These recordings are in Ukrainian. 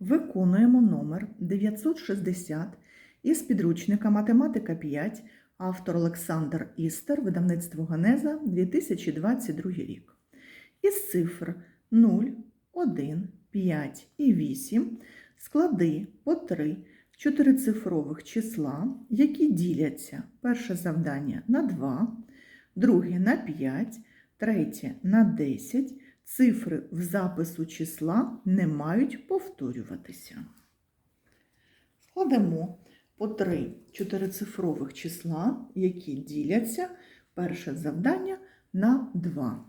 Виконуємо номер 960 із підручника Математика 5, автор Олександр Істер, видавництво Генеза, 2022 рік. Із цифр 0, 1, 5 і 8 склади по 3 чотирицифрових числа, які діляться перше завдання на 2, друге на 5, третє на 10. Цифри в запису числа не мають повторюватися. Складемо по 3 чотирицифрових числа, які діляться перше завдання на 2.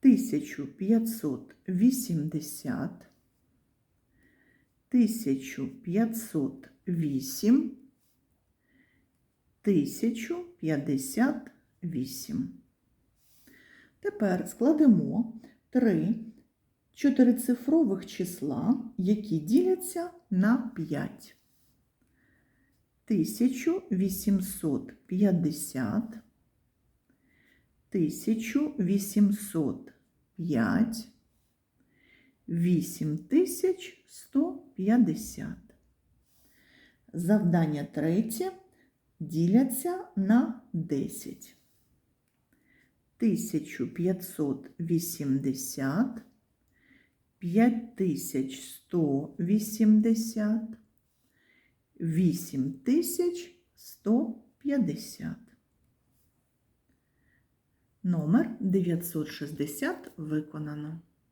1580, 1508, 1058. Тепер складемо три чотирицифрових числа, які діляться на 5. 1850, 1805, 8150. Завдання третє діляться на 10. 1580, 5180, 8150. Номер 960 виконано.